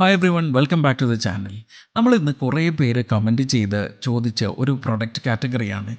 Hi everyone welcome back to the channel നമ്മൾ ഇന്ന് കുറേ പേര് കമന്റ് ചെയ്ത് ചോദിച്ച ഒരു പ്രൊഡക്റ്റ് കാറ്റഗറിയാണ്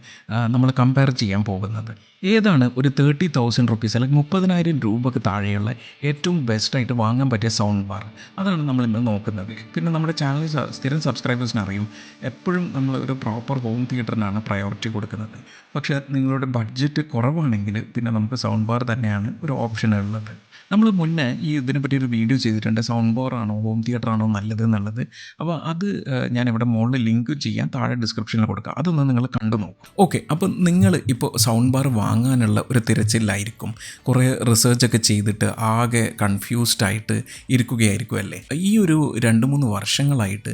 നമ്മൾ കമ്പയർ ചെയ്യാൻ പോകുന്നത്. ഏതാണ് ഒരു തേർട്ടി തൗസൻഡ് റുപ്പീസ് അല്ലെങ്കിൽ മുപ്പതിനായിരം രൂപക്ക് താഴെയുള്ള ഏറ്റവും ബെസ്റ്റായിട്ട് വാങ്ങാൻ പറ്റിയ സൗണ്ട് ബാർ അതാണ് നമ്മൾ ഇന്ന് നോക്കുന്നത്. പിന്നെ നമ്മുടെ ചാനൽ സ്ഥിരം സബ്സ്ക്രൈബേഴ്സിന് അറിയും. എപ്പോഴും നമ്മൾ ഒരു പ്രോപ്പർ ഹോം തിയേറ്ററിനാണ് പ്രയോറിറ്റി കൊടുക്കുന്നത്. പക്ഷേ നിങ്ങളുടെ ബഡ്ജറ്റ് കുറവാണെങ്കിൽ പിന്നെ നമുക്ക് സൗണ്ട് ബാർ തന്നെയാണ് ഒരു ഓപ്ഷൻ ഉള്ളത്. നമ്മൾ മുന്നേ ഈ ഇതിനെപ്പറ്റി ഒരു വീഡിയോ ചെയ്തിട്ടുണ്ട്. സൗണ്ട് ബോർ ആണോ ഹോം തിയേറ്റർ ആണോ നല്ലത് എന്നുള്ളത്. അപ്പോൾ അത് ഞാൻ ഇവിടെ മുകളിൽ ലിങ്ക് ചെയ്യാൻ താഴെ ഡിസ്ക്രിപ്ഷനിൽ കൊടുക്കാം. അതൊന്ന് നിങ്ങൾ കണ്ടു നോക്കും. ഓക്കെ അപ്പോൾ നിങ്ങൾ ഇപ്പോൾ സൗണ്ട് ബാർ വാങ്ങാനുള്ള ഒരു തിരച്ചിലായിരിക്കും. കുറേ റിസർച്ചൊക്കെ ചെയ്തിട്ട് ആകെ കൺഫ്യൂസ്ഡ് ആയിട്ട് ഇരിക്കുകയായിരിക്കും അല്ലേ? ഈ ഒരു രണ്ട് മൂന്ന് വർഷങ്ങളായിട്ട്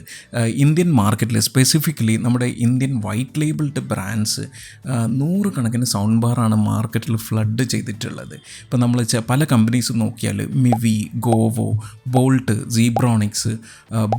ഇന്ത്യൻ മാർക്കറ്റിൽ സ്പെസിഫിക്കലി നമ്മുടെ ഇന്ത്യൻ വൈറ്റ് ലേബിൾഡ് ബ്രാൻഡ്സ് നൂറുകണക്കിന് സൗണ്ട് ബാറാണ് മാർക്കറ്റിൽ ഫ്ലഡ് ചെയ്തിട്ടുള്ളത്. ഇപ്പോൾ നമ്മൾ പല കമ്പനീസ് നോക്കിയാൽ Mivi Govo Boult Zebronics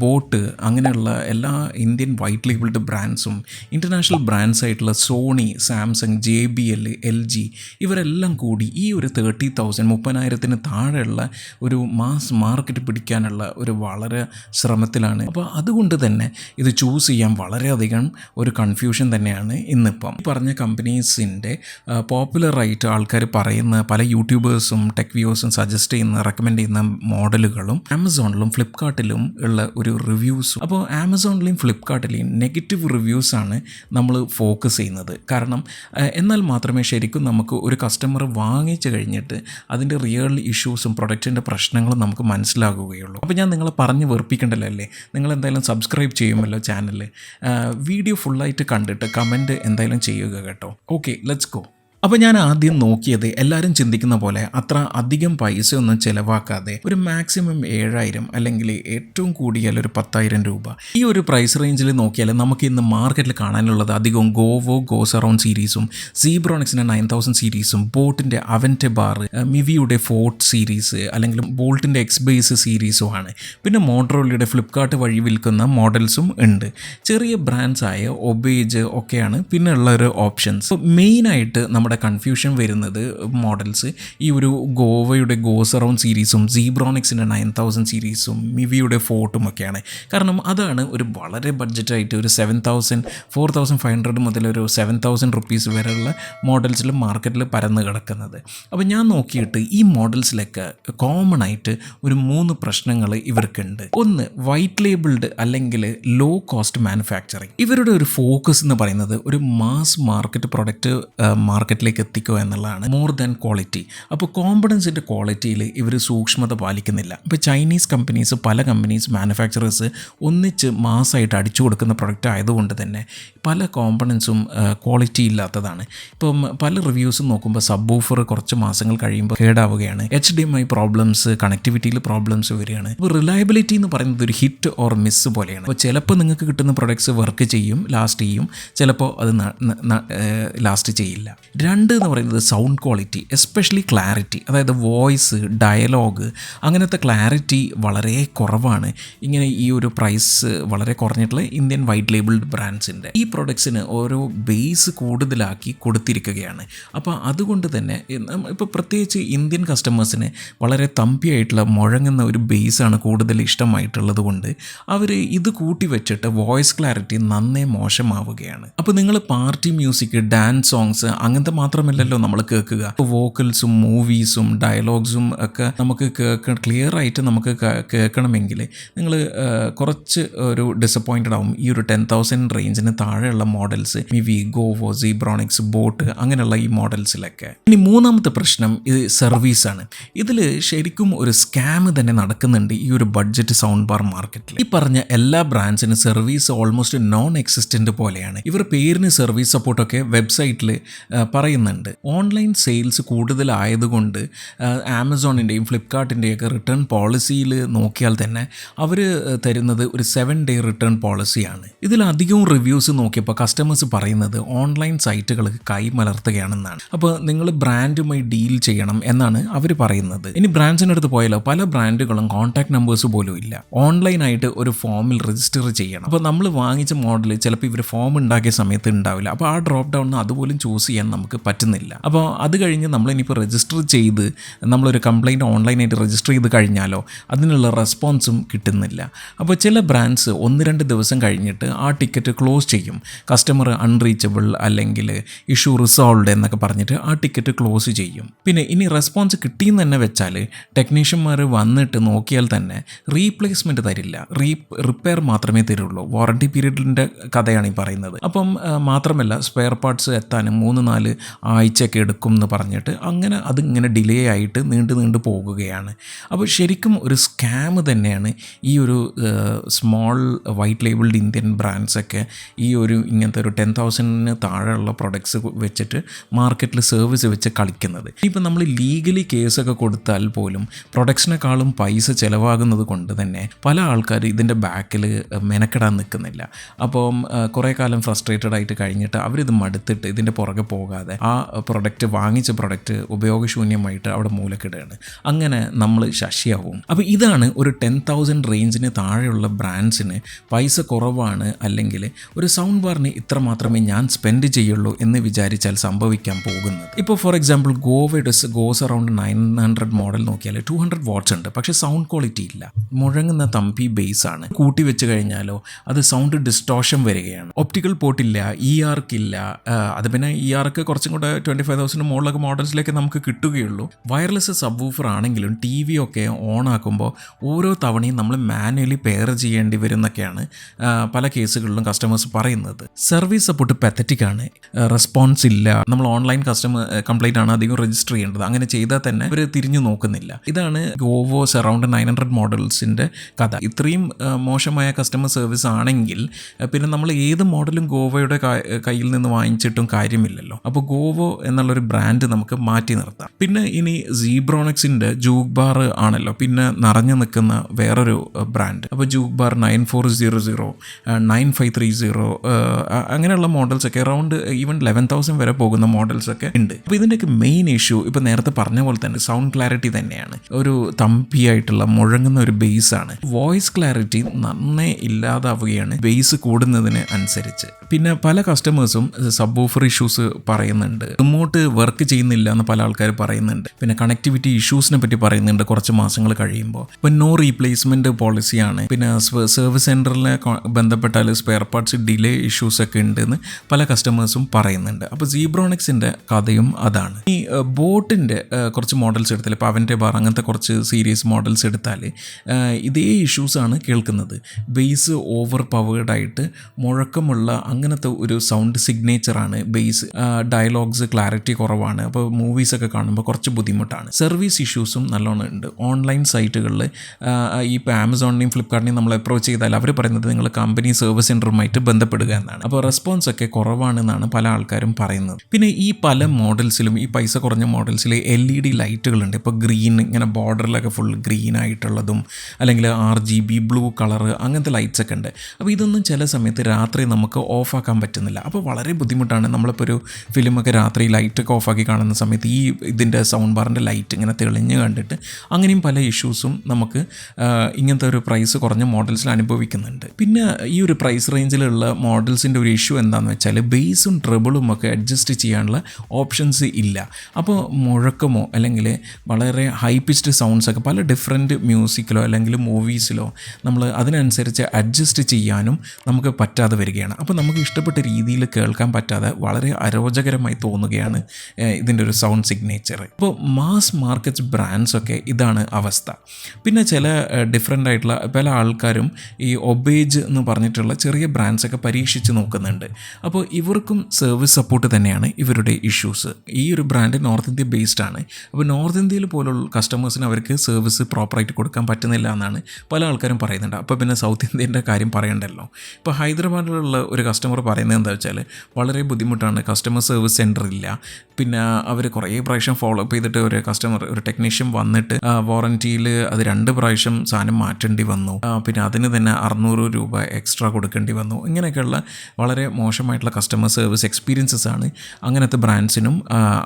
boAt അങ്ങനെയുള്ള എല്ലാ ഇന്ത്യൻ വൈറ്റ് ലേബിൾഡ് ബ്രാൻഡ്സും ഇന്റർനാഷണൽ ബ്രാൻഡ്സ് ആയിട്ടുള്ള Sony Samsung J B L L G ഇവരെല്ലാം കൂടി ഈ ഒരു തേർട്ടി തൗസൻഡ് മുപ്പതിനായിരത്തിന് താഴെയുള്ള ഒരു മാസ് മാർക്കറ്റ് പിടിക്കാനുള്ള ഒരു വളരെ ശ്രമത്തിലാണ്. അപ്പോൾ അതുകൊണ്ട് തന്നെ ഇത് ചൂസ് ചെയ്യാൻ വളരെയധികം ഒരു കൺഫ്യൂഷൻ തന്നെയാണ് ഇന്നിപ്പം. പറഞ്ഞ കമ്പനീസിന്റെ പോപ്പുലറായിട്ട് ആൾക്കാർ പറയുന്ന പല യൂട്യൂബേഴ്സും ടെക് വ്യൂസും സജസ്റ്റ് ചെയ്യുന്ന റെക്കമെൻഡ് ചെയ്യുന്ന മോഡലുകളും ആമസോണിലും ഫ്ലിപ്കാർട്ടിലും ഉള്ള ഒരു റിവ്യൂസും അപ്പോൾ ആമസോണിലെയും ഫ്ലിപ്കാർട്ടിലെയും നെഗറ്റീവ് റിവ്യൂസാണ് നമ്മൾ ഫോക്കസ് ചെയ്യുന്നത്. കാരണം എന്നാൽ മാത്രമേ ശരിക്കും നമുക്ക് ഒരു കസ്റ്റമർ വാങ്ങിച്ചു കഴിഞ്ഞിട്ട് അതിന്റെ റിയൽ ഇഷ്യൂസും പ്രൊഡക്റ്റിന്റെ പ്രശ്നങ്ങളും നമുക്ക് മനസ്സിലാകുകയുള്ളൂ. അപ്പോൾ ഞാൻ നിങ്ങളെ പറഞ്ഞ് വെറുപ്പിക്കേണ്ടല്ലോ അല്ലേ? നിങ്ങൾ എന്തായാലും സബ്സ്ക്രൈബ് ചെയ്യുമല്ലോ ചാനൽ വീഡിയോ ഫുള്ളായിട്ട് കണ്ടിട്ട് കമന്റ് എന്തായാലും ചെയ്യുക കേട്ടോ. ഓക്കെ ലെറ്റ്സ് ഗോ അപ്പോൾ ഞാൻ ആദ്യം നോക്കിയത് എല്ലാവരും ചിന്തിക്കുന്ന പോലെ അത്ര അധികം പൈസ ഒന്നും ചിലവാക്കാതെ ഒരു മാക്സിമം ഏഴായിരം അല്ലെങ്കിൽ ഏറ്റവും കൂടിയാൽ ഒരു പത്തായിരം രൂപ. ഈ ഒരു പ്രൈസ് റേഞ്ചിൽ നോക്കിയാൽ നമുക്ക് ഇന്ന് മാർക്കറ്റിൽ കാണാനുള്ളത് അധികവും ഗോവോ ഗോസ് അറൗണ്ട് സീരീസും സീബ്രോണിക്സിന്റെ നയൻ തൗസൻഡ് സീരീസും ബോട്ടിന്റെ അവന്റെ ബാർ മിവിയുടെ ഫോർട്ട് സീരീസ് അല്ലെങ്കിൽ ബോൾട്ടിന്റെ എക്സ്ബേസ് സീരീസും ആണ്. പിന്നെ മോട്ടറോളിയുടെ ഫ്ലിപ്കാർട്ട് വഴി വിൽക്കുന്ന മോഡൽസും ഉണ്ട്. ചെറിയ ബ്രാൻഡ്സ് ആയ ഒബേജ് ഒക്കെയാണ് പിന്നെ ഉള്ള ഒരു ഓപ്ഷൻസ് മെയിനായിട്ട് നമ്മുടെ കൺഫ്യൂഷൻ വരുന്നത് മോഡൽസ് ഈ ഒരു ഗോവയുടെ ഗോസ് അറൗണ്ട് സീരീസും സീബ്രോണിക്സിന്റെ നയൻ തൗസൻഡ് സീരീസും മിവിയുടെ ഫോർട്ടും ഒക്കെയാണ്. കാരണം അതാണ് ഒരു വളരെ ബഡ്ജറ്റായിട്ട് ഒരു seven thousand four thousand five hundred മുതൽ ഒരു സെവൻ തൗസൻഡ് റുപ്പീസ് വരെയുള്ള മോഡൽസിൽ മാർക്കറ്റിൽ പരന്ന് കിടക്കുന്നത്. അപ്പോൾ ഞാൻ നോക്കിയിട്ട് ഈ മോഡൽസിലൊക്കെ കോമൺ ആയിട്ട് ഒരു മൂന്ന് പ്രശ്നങ്ങൾ ഇവർക്കുണ്ട്. ഒന്ന് വൈറ്റ് ലേബിൾഡ് അല്ലെങ്കിൽ ലോ കോസ്റ്റ് മാനുഫാക്ചറിങ് ഇവരുടെ ഒരു ഫോക്കസ് എന്ന് പറയുന്നത് ഒരു മാസ് മാർക്കറ്റ് പ്രൊഡക്റ്റ് മാർക്കറ്റിലേക്ക് എത്തിക്കുക എന്നുള്ളതാണ് മോർ ദാൻ ക്വാളിറ്റി അപ്പോൾ കോമ്പിഡൻസിന്റെ ക്വാളിറ്റിയിൽ ഇവർ സൂക്ഷ്മത പാലിക്കുന്നില്ല. ഇപ്പോൾ ചൈനീസ് കമ്പനീസ് പല കമ്പനീസ് മാനുഫാക്ചറേഴ്സ് ഒന്നിച്ച് മാസമായിട്ട് അടിച്ചു കൊടുക്കുന്ന പ്രൊഡക്റ്റ് ആയതുകൊണ്ട് തന്നെ പല കോമ്പണൻസും ക്വാളിറ്റി ഇല്ലാത്തതാണ്. ഇപ്പം പല റിവ്യൂസും നോക്കുമ്പോൾ സബ് ഓഫർ കുറച്ച് മാസങ്ങൾ കഴിയുമ്പോൾ കേടാവുകയാണ്. H D M I problems കണക്ടിവിറ്റിയിൽ problems വരികയാണ്. ഇപ്പോൾ റിലയബിലിറ്റി എന്ന് പറയുന്നത് ഒരു ഹിറ്റ് ഓർ മിസ് പോലെയാണ്. അപ്പോൾ ചിലപ്പോൾ നിങ്ങൾക്ക് കിട്ടുന്ന പ്രൊഡക്ട്സ് വർക്ക് ചെയ്യും ലാസ്റ്റ് ചെയ്യും. ചിലപ്പോൾ അത് ലാസ്റ്റ് ചെയ്യില്ല. രണ്ട് എന്ന് പറയുന്നത് സൗണ്ട് ക്വാളിറ്റി എസ്പെഷ്യലി ക്ലാരിറ്റി അതായത് വോയിസ് ഡയലോഗ് അങ്ങനത്തെ ക്ലാരിറ്റി വളരെ കുറവാണ്. ഇങ്ങനെ ഈ ഒരു പ്രൈസ് വളരെ കുറഞ്ഞിട്ടുള്ള ഇന്ത്യൻ വൈറ്റ് ലേബിൾഡ് ബ്രാൻഡ്സിന്റെ ഈ പ്രൊഡക്ട്സിന് ഓരോ ബേസ് കൂടുതലാക്കി കൊടുത്തിരിക്കുകയാണ്. അപ്പോൾ അതുകൊണ്ട് തന്നെ ഇപ്പോൾ പ്രത്യേകിച്ച് ഇന്ത്യൻ കസ്റ്റമേഴ്സിന് വളരെ തമ്പിയായിട്ടുള്ള മുഴങ്ങുന്ന ഒരു ബേസാണ് കൂടുതൽ ഇഷ്ടമായിട്ടുള്ളത് കൊണ്ട് അവർ ഇത് കൂട്ടി വെച്ചിട്ട് വോയിസ് ക്ലാരിറ്റി നന്നേ മോശമാവുകയാണ്. അപ്പോൾ നിങ്ങൾ പാർട്ടി മ്യൂസിക് ഡാൻസ് സോങ്സ് അങ്ങനത്തെ മാത്രമല്ലല്ലോ നമ്മൾ കേൾക്കുക. വോക്കൽസും മൂവീസും ഡയലോഗ്സും ഒക്കെ നമുക്ക് കേൾക്ക ക്ലിയർ ആയിട്ട് നമുക്ക് കേൾക്കണമെങ്കിൽ നിങ്ങൾ കുറച്ച് ഒരു ഡിസപ്പോയിന്റഡ് ആവും. ഈ ഒരു ടെൻ തൗസൻഡ് റേഞ്ചിന് താഴെയുള്ള മോഡൽസ് മിവി ഗോവോ സീബ്രോണിക്സ് ബോട്ട് അങ്ങനെയുള്ള ഈ മോഡൽസിലൊക്കെ ഇനി മൂന്നാമത്തെ പ്രശ്നം ഇത് സർവീസാണ് ഇതിൽ ശരിക്കും ഒരു സ്കാം തന്നെ നടക്കുന്നുണ്ട് ഈ ഒരു ബഡ്ജറ്റ് സൗണ്ട് ബാർ മാർക്കറ്റിൽ ഈ പറഞ്ഞ എല്ലാ ബ്രാൻഡ്സിനും സർവീസ് ഓൾമോസ്റ്റ് നോൺ എക്സിസ്റ്റന്റ് പോലെയാണ്. ഇവർ പേരിന് സർവീസ് സപ്പോർട്ടൊക്കെ വെബ്സൈറ്റിൽ പറയുന്നുണ്ട്. ഓൺലൈൻ സെയിൽസ് കൂടുതലായതുകൊണ്ട് ആമസോണിന്റെയും ഫ്ലിപ്കാർട്ടിന്റെയൊക്കെ റിട്ടേൺ പോളിസിയിൽ നോക്കിയാൽ തന്നെ അവർ തരുന്നത് ഒരു സെവൻ ഡേ റിട്ടേൺ പോളിസിയാണ്. ഇതിലധികവും റിവ്യൂസ് നോക്കിയപ്പോൾ കസ്റ്റമേഴ്സ് പറയുന്നത് ഓൺലൈൻ സൈറ്റുകൾ കൈമലർത്തുകയാണെന്നാണ്. അപ്പോൾ നിങ്ങൾ ബ്രാൻഡുമായി ഡീൽ ചെയ്യണം എന്നാണ് അവർ പറയുന്നത്. ഇനി ബ്രാൻഡ്സിനടുത്ത് പോയാലോ പല ബ്രാൻഡുകളും കോൺടാക്ട് നമ്പേഴ്സ് പോലും ഇല്ല. ഓൺലൈനായിട്ട് ഒരു ഫോമിൽ രജിസ്റ്റർ ചെയ്യണം. അപ്പോൾ നമ്മൾ വാങ്ങിച്ച മോഡൽ ചിലപ്പോൾ ഇവർ ഫോം ഉണ്ടാക്കിയ സമയത്ത് ഉണ്ടാവില്ല. അപ്പോൾ ആ ഡ്രോപ്പ് ഡൗൺ അതുപോലും ചൂസ് ചെയ്യാൻ നമുക്ക് നമുക്ക് പറ്റുന്നില്ല. അപ്പോൾ അത് കഴിഞ്ഞ് നമ്മളിനിപ്പോൾ രജിസ്റ്റർ ചെയ്ത് നമ്മളൊരു കംപ്ലയിന്റ് ഓൺലൈനായിട്ട് രജിസ്റ്റർ ചെയ്ത് കഴിഞ്ഞാലോ അതിനുള്ള റെസ്പോൺസും കിട്ടുന്നില്ല. അപ്പോൾ ചില ബ്രാൻഡ്സ് ഒന്ന് രണ്ട് ദിവസം കഴിഞ്ഞിട്ട് ആ ടിക്കറ്റ് ക്ലോസ് ചെയ്യും. കസ്റ്റമർ അൺറീച്ചബിൾ അല്ലെങ്കിൽ ഇഷ്യൂ റിസോൾവ്ഡ് എന്നൊക്കെ പറഞ്ഞിട്ട് ആ ടിക്കറ്റ് ക്ലോസ് ചെയ്യും. പിന്നെ ഇനി റെസ്പോൺസ് കിട്ടിയെന്ന് തന്നെ വെച്ചാൽ ടെക്നീഷ്യന്മാർ വന്നിട്ട് നോക്കിയാൽ തന്നെ റീപ്ലേസ്മെന്റ് തരില്ല. റീ റിപ്പയർ മാത്രമേ തരുള്ളൂ. വാറണ്ടി പീരീഡിന്റെ കഥയാണ് ഈ പറയുന്നത്. അപ്പം മാത്രമല്ല സ്പെയർ പാർട്സ് എത്താനും മൂന്ന് നാല് ആഴ്ചയൊക്കെ എടുക്കും എന്ന് പറഞ്ഞിട്ട് അങ്ങനെ അതിങ്ങനെ ഡിലേ ആയിട്ട് നീണ്ടു നീണ്ടു പോകുകയാണ്. അപ്പോൾ ശരിക്കും ഒരു സ്കാം തന്നെയാണ് ഈ ഒരു സ്മോൾ വൈറ്റ് ലേബിൾഡ് ഇന്ത്യൻ ബ്രാൻഡ്സൊക്കെ ഈ ഒരു ഇങ്ങനത്തെ ഒരു ടെൻ തൗസൻഡിന് താഴെയുള്ള പ്രൊഡക്ട്സ് വെച്ചിട്ട് മാർക്കറ്റിൽ സർവീസ് വെച്ച് കളിക്കുന്നത്. ഇപ്പം നമ്മൾ ലീഗലി കേസൊക്കെ കൊടുത്താൽ പോലും പ്രൊഡക്ഷനേക്കാളും പൈസ ചിലവാകുന്നത് കൊണ്ട് തന്നെ പല ആൾക്കാരും ഇതിന്റെ ബാക്കിൽ മെനക്കെടാൻ നിൽക്കുന്നില്ല. അപ്പം കുറേ കാലം ഫ്രസ്ട്രേറ്റഡ് ആയിട്ട് കഴിഞ്ഞിട്ട് അവരിത് മടുത്തിട്ട് ഇതിന്റെ പുറകെ പോകാതെ ആ പ്രൊഡക്റ്റ് വാങ്ങിച്ച പ്രൊഡക്റ്റ് ഉപയോഗശൂന്യമായിട്ട് അവിടെ മൂലക്കിടുകയാണ്. അങ്ങനെ നമ്മൾ ശശിയാവും. അപ്പോൾ ഇതാണ് ഒരു ടെൻ തൗസൻഡ് റേഞ്ചിന് താഴെയുള്ള ബ്രാൻഡ്സിന് പൈസ കുറവാണ് അല്ലെങ്കിൽ ഒരു സൗണ്ട് ബാറിന് ഇത്ര മാത്രമേ ഞാൻ സ്പെൻഡ് ചെയ്യുള്ളൂ എന്ന് വിചാരിച്ചാൽ സംഭവിക്കാൻ പോകുന്നത്. ഇപ്പോൾ ഫോർ എക്സാമ്പിൾ ഗോവയുടെ goes around nine hundred model നോക്കിയാൽ ടു ഹൺഡ്രഡ് വാട്ട്സ് ഉണ്ട്. പക്ഷേ സൗണ്ട് ക്വാളിറ്റി ഇല്ല. മുഴങ്ങുന്ന തമ്പി ബേസ് ആണ്. കൂട്ടി വെച്ച് കഴിഞ്ഞാലോ അത് സൗണ്ട് ഡിസ്റ്റോഷൻ വരികയാണ്. ഒപ്റ്റിക്കൽ പോർട്ടില്ല ഇ ആർക്കില്ല അത് പിന്നെ ഇ ആർക്ക് കുറച്ചും കൂടെ ട്വന്റി ഫൈവ് തൗസൻഡ് മുകളിലൊക്കെ മോഡൽസിലേക്ക് നമുക്ക് കിട്ടുകയുള്ളൂ. വയർലെസ് സബ് വൂഫർ ആണെങ്കിലും ടി വി ഒക്കെ ഓൺ ആക്കുമ്പോൾ ഓരോ തവണയും നമ്മൾ മാനുവലി പെയർ ചെയ്യേണ്ടി വരും എന്നൊക്കെയാണ് ആ, പല കേസുകളിലും കസ്റ്റമേഴ്സ് പറയുന്നത്. സർവീസ് സപ്പോർട്ട് പെത്തറ്റിക് ആണ്. റെസ്പോൺസ് ഇല്ല. നമ്മൾ ഓൺലൈൻ കസ്റ്റമർ കംപ്ലൈന്റ് ആണ് അധികം രജിസ്റ്റർ ചെയ്യേണ്ടത്. അങ്ങനെ ചെയ്താൽ തന്നെ അവർ തിരിഞ്ഞു നോക്കുന്നില്ല. ഇതാണ് ഗോവോസ് അറൗണ്ട് നയൻ ഹൺഡ്രഡ് മോഡൽസിന്റെ കഥ. ഇത്രയും മോശമായ കസ്റ്റമർ സർവീസ് ആണെങ്കിൽ പിന്നെ നമ്മൾ ഏത് മോഡലും ഗോവയുടെ കയ്യിൽ നിന്ന് വാങ്ങിച്ചിട്ടും കാര്യമില്ലല്ലോ. അപ്പോൾ ഗോവോ എന്നുള്ളൊരു ബ്രാൻഡ് നമുക്ക് മാറ്റി നിർത്താം. പിന്നെ ഇനി സീബ്രോണിക്സിന്റെ ജൂഗ് ബാർ ആണല്ലോ പിന്നെ നിറഞ്ഞു നിൽക്കുന്ന വേറൊരു ബ്രാൻഡ് അപ്പോൾ Juke Bar nine four zero zero nine five three zero അങ്ങനെയുള്ള മോഡൽസൊക്കെ അറൗണ്ട് ഈവൻ ലെവൻ തൗസൻഡ് വരെ പോകുന്ന മോഡൽസൊക്കെ ഉണ്ട്. അപ്പോൾ ഇതിന്റെയൊക്കെ മെയിൻ ഇഷ്യൂ ഇപ്പോൾ നേരത്തെ പറഞ്ഞ പോലെ തന്നെ സൗണ്ട് ക്ലാരിറ്റി തന്നെയാണ്. ഒരു തമ്പിയായിട്ടുള്ള മുഴങ്ങുന്ന ഒരു ബേസ് ആണ്. വോയിസ് ക്ലാരിറ്റി നന്നേ ഇല്ലാതാവുകയാണ് ബേസ് കൂടുന്നതിന് അനുസരിച്ച്. പിന്നെ പല കസ്റ്റമേഴ്സും സബ് ഓഫർ ഇഷ്യൂസ് പറയുന്നുണ്ട്. റിമോട്ട് വർക്ക് ചെയ്യുന്നില്ല എന്ന് പല ആൾക്കാർ പറയുന്നുണ്ട്. പിന്നെ കണക്ടിവിറ്റി ഇഷ്യൂസിനെ പറ്റി പറയുന്നുണ്ട് കുറച്ച് മാസങ്ങൾ കഴിയുമ്പോൾ. ഇപ്പം നോ റീപ്ലേസ്മെന്റ് പോളിസിയാണ് പിന്നെ സർവീസ് സെന്ററിനെ ബന്ധപ്പെട്ടാൽ സ്പെയർ പാർട്സ് ഡിലേ ഇഷ്യൂസ് ഒക്കെ ഉണ്ടെന്ന് പല കസ്റ്റമേഴ്സും പറയുന്നുണ്ട്. അപ്പോൾ സീബ്രോണിക്സിന്റെ കഥയും അതാണ്. ഈ ബോട്ടിന്റെ കുറച്ച് മോഡൽസ് എടുത്താൽ ഇപ്പോൾ അവന്റെ ബാർ അങ്ങനത്തെ കുറച്ച് സീരീസ് മോഡൽസ് എടുത്താൽ ഇതേ ഇഷ്യൂസ് ആണ് കേൾക്കുന്നത്. ബേസ് ഓവർ പവേർഡ് ആയിട്ട് മുഴക്കമുള്ള അങ്ങനത്തെ ഒരു സൗണ്ട് സിഗ്നേച്ചറാണ് ബേസ് ഡയലോഗ്സ് ക്ലാരിറ്റി കുറവാണ്. അപ്പോൾ മൂവീസൊക്കെ കാണുമ്പോൾ കുറച്ച് ബുദ്ധിമുട്ടാണ്. സർവീസ് ഇഷ്യൂസും നല്ലോണം ഉണ്ട്. ഓൺലൈൻ സൈറ്റുകളിൽ ഇപ്പോൾ ആമസോണിനെയും ഫ്ലിപ്കാർട്ടിനെയും നമ്മൾ അപ്രോച്ച് ചെയ്താൽ അവർ പറയുന്നത് നിങ്ങൾ കമ്പനി സർവീസ് സെന്ററുമായിട്ട് ബന്ധപ്പെടുക എന്നാണ്. അപ്പോൾ റെസ്പോൺസ് ഒക്കെ കുറവാണെന്നാണ് പല ആൾക്കാരും പറയുന്നത്. പിന്നെ ഈ പല മോഡൽസിലും ഈ പൈസ കുറഞ്ഞ മോഡൽസിൽ എൽ ഇ ഡി ലൈറ്റുകളുണ്ട് ഇപ്പോൾ ഗ്രീൻ ഇങ്ങനെ ബോർഡറിലൊക്കെ ഫുൾ ഗ്രീൻ ആയിട്ടുള്ളതും അല്ലെങ്കിൽ R G B blue colour അങ്ങനത്തെ ലൈറ്റ്സ് ഒക്കെ ഉണ്ട്. അപ്പോൾ ഇതൊന്നും ചില സമയത്ത് രാത്രി നമുക്ക് ഓഫാക്കാൻ പറ്റുന്നില്ല. അപ്പോൾ വളരെ ബുദ്ധിമുട്ടാണ്. നമ്മളിപ്പോൾ ഒരു ഫിലിമൊക്കെ രാത്രി ലൈറ്റൊക്കെ ഓഫാക്കി കാണുന്ന സമയത്ത് ഈ ഇതിന്റെ സൗണ്ട് ബാറിന്റെ ലൈറ്റ് ഇങ്ങനെ തെളിഞ്ഞ് കണ്ടിട്ട് അങ്ങനെയും പല ഇഷ്യൂസും നമുക്ക് ഇങ്ങനത്തെ ഒരു പ്രൈസ് കുറഞ്ഞ മോഡൽസിൽ അനുഭവിക്കുന്നുണ്ട്. പിന്നെ ഈ ഒരു പ്രൈസ് റേഞ്ചിലുള്ള മോഡൽസിന്റെ ഒരു ഇഷ്യൂ എന്താണെന്ന് വെച്ചാൽ ബേസും ട്രിബിളും ഒക്കെ അഡ്ജസ്റ്റ് ചെയ്യാനുള്ള ഓപ്ഷൻസ് ഇല്ല. അപ്പോൾ മുഴക്കമോ അല്ലെങ്കിൽ വളരെ ഹൈ പിച്ച്ഡ് സൗണ്ട്സ് ഒക്കെ പല ഡിഫറെന്റ് മ്യൂസിക്കിലോ അല്ലെങ്കിൽ മൂവീസിലോ നമ്മൾ അതിനനുസരിച്ച് അഡ്ജസ്റ്റ് ചെയ്യാനും നമുക്ക് പറ്റാതെ വരികയാണ്. അപ്പോൾ നമുക്ക് ഇഷ്ടപ്പെട്ട രീതിയിൽ കേൾക്കാൻ പറ്റാതെ വളരെ അരോചകരമായി തോന്നുകയാണ് ഏഹ്, ഇതിന്റെ ഒരു സൗണ്ട് സിഗ്നേച്ചർ അപ്പോൾ മാസ് മാർക്കറ്റ് ബ്രാൻഡ്സ് ഒക്കെ ഇതാണ് അവസ്ഥ. പിന്നെ ചില ഡിഫറെന്റ് ആയിട്ടുള്ള പല ആൾക്കാരും ഈ ഒബേജ് എന്ന് പറഞ്ഞിട്ടുള്ള ചെറിയ ബ്രാൻഡ്സൊക്കെ പരീക്ഷിച്ച് നോക്കുന്നുണ്ട്. അപ്പോൾ ഇവർക്കും സർവീസ് സപ്പോർട്ട് തന്നെയാണ് ഇവരുടെ ഇഷ്യൂസ് ഈ ഒരു ബ്രാൻഡ് നോർത്ത് ഇന്ത്യ ബേസ്ഡ് ആണ്. അപ്പോൾ നോർത്ത് ഇന്ത്യയിൽ പോലുള്ള കസ്റ്റമേഴ്സിന് അവർക്ക് സർവീസ് പ്രോപ്പറായിട്ട് കൊടുക്കാൻ പറ്റുന്നില്ല എന്നാണ് പല ആൾക്കാരും പറയുന്നുണ്ട്. അപ്പോൾ പിന്നെ സൗത്ത് ഇന്ത്യന്റെ കാര്യം പറയണ്ടല്ലോ. ഇപ്പോൾ ഹൈദരാബാദിലുള്ള ഒരു കസ്റ്റമർ പറയുന്നത് എന്താ വെച്ചാൽ വളരെ ബുദ്ധിമുട്ടാണ് കസ്റ്റമർ സർവീസ് സെന്റർ ഇല്ല പിന്നെ അവർ കുറേ പ്രാവശ്യം ഫോളോ അപ്പ് ചെയ്തിട്ട് ഒരു കസ്റ്റമർ ഒരു ടെക്നീഷ്യൻ വന്നിട്ട് വാറന്റിയിൽ അത് രണ്ട് പ്രാവശ്യം സാധനം മാറ്റേണ്ടി വന്നു. പിന്നെ അതിന് തന്നെ അറുന്നൂറ് രൂപ എക്സ്ട്രാ കൊടുക്കേണ്ടി വന്നു. ഇങ്ങനെയൊക്കെയുള്ള വളരെ മോശമായിട്ടുള്ള കസ്റ്റമർ സർവീസ് എക്സ്പീരിയൻസസ് ആണ് അങ്ങനത്തെ ബ്രാൻഡ്സിനും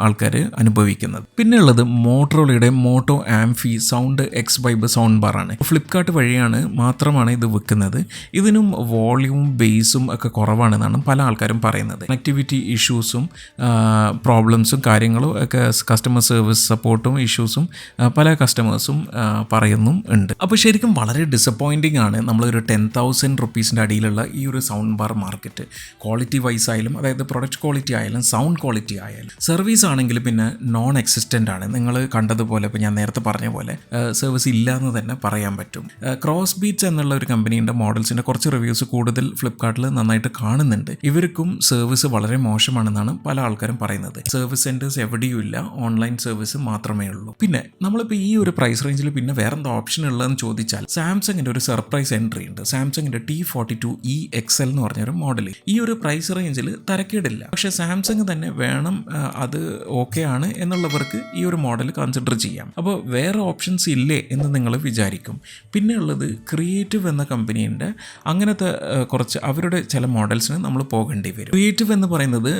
ആൾക്കാർ അനുഭവിക്കുന്നത്. പിന്നെ ഉള്ളത് മോട്ടറോളയുടെ Moto Amphisound X vibe sound ആണ്. ഫ്ലിപ്കാർട്ട് വഴിയാണ് മാത്രമാണ് ഇത് വിൽക്കുന്നത് ഇതിനും വോളിയവും ബേസും ഒക്കെ കുറവാണെന്നാണ് പല ആൾക്കാരും പറയുന്നത്. കണക്ടിവിറ്റി ഇഷ്യൂസും പ്രോബ്ലംസും കാര്യങ്ങളും ഒക്കെ കസ്റ്റമർ സർവീസ് സപ്പോർട്ടും ഇഷ്യൂസും പല കസ്റ്റമേഴ്സും പറയുന്നും ഉണ്ട്. അപ്പോൾ ശരിക്കും വളരെ ഡിസപ്പോയിന്റിംഗ് ആണ് നമ്മളൊരു ടെൻ തൗസൻഡ് റുപ്പീസിന്റെ അടിയിലുള്ള ഈ ഒരു sound bar market quality wise ആയാലും അതായത് പ്രൊഡക്റ്റ് ക്വാളിറ്റി ആയാലും സൗണ്ട് ക്വാളിറ്റി ആയാലും. സർവീസ് ആണെങ്കിൽ പിന്നെ നോൺ എക്സിസ്റ്റന്റ് ആണ്. നിങ്ങൾ കണ്ടതുപോലെ ഇപ്പോൾ ഞാൻ നേരത്തെ പറഞ്ഞ പോലെ സർവീസ് ഇല്ല എന്ന് തന്നെ പറയാൻ പറ്റും. ക്രോസ് ബീറ്റ്സ് എന്നുള്ള ഒരു കമ്പനിയുടെ മോഡൽസിന്റെ കുറച്ച് റിവ്യൂസ് കൂടുതൽ ഫ്ലിപ്കാർട്ടിൽ നന്നായിട്ട് കാണുന്നുണ്ട്. ഇവർക്കും സർവീസ് വളരെ മോശമാണെന്നാണ് പല ആൾക്കാരും പറയുന്നത്. സർവീസ് സെന്റേഴ്സ് എവിടെയും ഇല്ല. ഓൺലൈൻ സർവീസ് മാത്രമേ ഉള്ളൂ. പിന്നെ നമ്മളിപ്പോൾ ഈ ഒരു പ്രൈസ് റേഞ്ചിൽ പിന്നെ വേറെ എന്താ ഓപ്ഷൻ ഉള്ളതെന്ന് ചോദിച്ചാൽ സാംസങ്ങിന്റെ ഒരു സർപ്രൈസ് എൻട്രി ഉണ്ട്. സാംസങ്ങിന്റെ T forty two E X L എന്ന് പറഞ്ഞൊരു മോഡൽ ഈ ഒരു പ്രൈസ് റേഞ്ചിൽ തരക്കേടില്ല. പക്ഷേ സാംസങ് തന്നെ വേണം അത് ഓക്കെ ആണ് എന്നുള്ളവർക്ക് ഈ ഒരു മോഡൽ കൺസിഡർ ചെയ്യാം. അപ്പോൾ വേറെ ഓപ്ഷൻസ് ഇല്ലേ എന്ന് നിങ്ങൾ വിചാരിക്കും. പിന്നെ ഉള്ളത് ക്രിയേറ്റീവ് എന്ന കമ്പനീന്റെ അങ്ങനത്തെ കുറച്ച് അവരുടെ ചില മോഡൽസിന് നമ്മൾ പോകേണ്ടി വരും. ക്രിയേറ്റീവ് എന്ന് പറയുന്നത്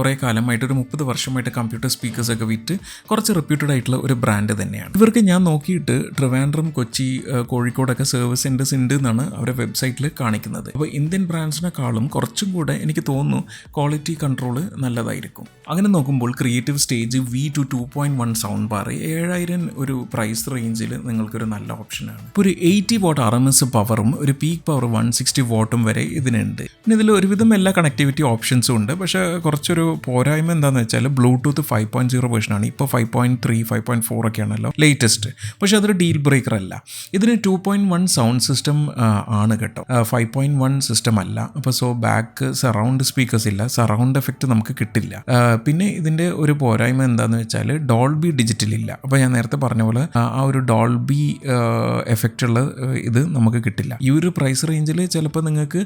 കുറേ കാലമായിട്ട് ഒരു മുപ്പത് വർഷമായിട്ട് കമ്പ്യൂട്ടർ സ്പീക്കേഴ്സ് ഒക്കെ വിറ്റ് കുറച്ച് റെപ്യൂട്ടഡ് ആയിട്ടുള്ള ഒരു ബ്രാൻഡ് തന്നെയാണ്. ഇവർക്ക് ഞാൻ നോക്കിയിട്ട് ട്രിവാൻഡ്രം കൊച്ചി കോഴിക്കോടൊക്കെ സർവീസ് സെന്റേഴ്സ് ഉണ്ട് എന്നാണ് അവരുടെ വെബ്സൈറ്റിൽ കാണിക്കുന്നത്. അപ്പോൾ ഇന്ത്യൻ ബ്രാൻഡ്സിനെക്കാളും കുറച്ചും കൂടെ എനിക്ക് തോന്നുന്നു ക്വാളിറ്റി കൺട്രോൾ നല്ലതായിരിക്കും. അങ്ങനെ നോക്കുമ്പോൾ Creative Stage V two two point one sound bar ഏഴായിരം ഒരു പ്രൈസ് റേഞ്ചിൽ നിങ്ങൾക്കൊരു നല്ല ഓപ്ഷനാണ് ഇപ്പോൾ ഒരു eighty watt R M S പവറും ഒരു പീക്ക് പവർ വൺ സിക്സ്റ്റി വാട്ടും വരെ ഇതിനുണ്ട്. പിന്നെ ഇതിൽ ഒരുവിധം എല്ലാ കണക്ടിവിറ്റി ഓപ്ഷൻസും ഉണ്ട്. പക്ഷേ കുറച്ചൊരു പോരായ്മ എന്താണെന്ന് വെച്ചാൽ ബ്ലൂടൂത്ത് ഫൈവ് പോയിന്റ് സീറോ വേർഷനാണ് ഇപ്പോൾ five point three five point four ഒക്കെയാണല്ലോ latest പക്ഷേ അതൊരു ഡീൽ ബ്രേക്കർ അല്ല. ഇതിന് two point one sound system ആണ് കേട്ടോ. ഫൈവ് പോയിന്റ് വൺ സിസ്റ്റം അല്ല. അപ്പോൾ സോ ബാക്ക് സറൗണ്ട് സ്പീക്കേഴ്സ് ഇല്ല. സറൗണ്ട് എഫക്റ്റ് നമുക്ക് കിട്ടില്ല. പിന്നെ ഇതിന്റെ ഒരു പോരായ്മ എന്താണെന്ന് വെച്ചാൽ ഡോൾബി ഡിജിറ്റൽ ഇല്ല. അപ്പോൾ ഞാൻ നേരത്തെ പറഞ്ഞ പോലെ ആ ഒരു ഒരു ഡോൾബി എഫക്റ്റ് ഉള്ള ഇത് നമുക്ക് കിട്ടില്ല. ഈ ഒരു പ്രൈസ് റേഞ്ചിൽ ചിലപ്പോൾ നിങ്ങൾക്ക്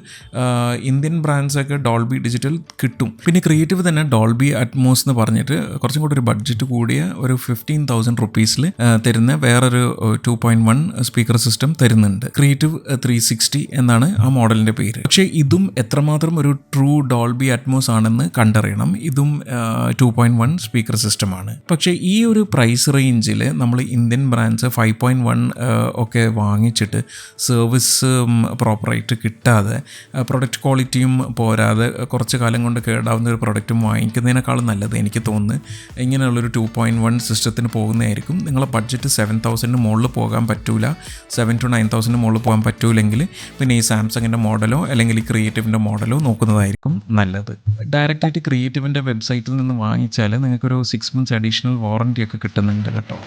ഇന്ത്യൻ ബ്രാൻഡ്സ് ഒക്കെ ഡോൾബി ഡിജിറ്റൽ കിട്ടും. പിന്നെ ക്രിയേറ്റീവ് തന്നെ ഡോൾബി അറ്റ്മോസ് എന്ന് പറഞ്ഞിട്ട് കുറച്ചും കൂടി ഒരു ബഡ്ജറ്റ് കൂടിയ ഒരു ഫിഫ്റ്റീൻ തൗസൻഡ് റുപ്പീസിൽ തരുന്ന വേറൊരു two point one speaker system തരുന്നുണ്ട്. ക്രിയേറ്റീവ് ത്രീ സിക്സ്റ്റി എന്നാണ് ആ മോഡലിന്റെ പേര്. പക്ഷേ ഇതും എത്രമാത്രം ഒരു ട്രൂ ഡോൾബി അറ്റ്മോസ് ആണെന്ന് കണ്ടറിയണം. ഇതും ടു പോയിന്റ് വൺ സ്പീക്കർ സിസ്റ്റമാണ് പക്ഷേ ഈ ഒരു പ്രൈസ് റേഞ്ചിൽ നമ്മൾ Indian brands five point one ഒക്കെ വാങ്ങിച്ചിട്ട് സർവീസ് പ്രോപ്പറായിട്ട് കിട്ടാതെ പ്രൊഡക്റ്റ് ക്വാളിറ്റിയും പോരാതെ കുറച്ച് കാലം കൊണ്ട് കേടാവുന്ന ഒരു പ്രൊഡക്റ്റും വാങ്ങിക്കുന്നതിനേക്കാളും നല്ലത് എനിക്ക് തോന്നുന്നു. ഇങ്ങനെയുള്ളൊരു ടു പോയിന്റ് വൺ സിസ്റ്റത്തിന് പോകുന്നതായിരിക്കും. നിങ്ങളെ ബഡ്ജറ്റ് സെവൻ തൗസൻഡിന് മുകളിൽ പോകാൻ പറ്റൂല. സെവൻ ടു നയൻ തൗസൻഡിന് മുകളിൽ പോകാൻ പറ്റൂലെങ്കിൽ പിന്നെ ഈ സാംസങ്ങിന്റെ മോഡലോ അല്ലെങ്കിൽ ഈ ക്രിയേറ്റീവിന്റെ മോഡലോ നോക്കുന്നതായിരിക്കും നല്ലത്. ഡയറക്റ്റായിട്ട് ക്രിയേറ്റീവിന്റെ വെബ്സൈറ്റിൽ നിന്ന് വാങ്ങിച്ചാൽ നിങ്ങൾക്കൊരു സിക്സ് മന്ത്സ് അഡീഷണൽ വാറന്റി ഒക്കെ കിട്ടുന്നുണ്ട് കേട്ടോ.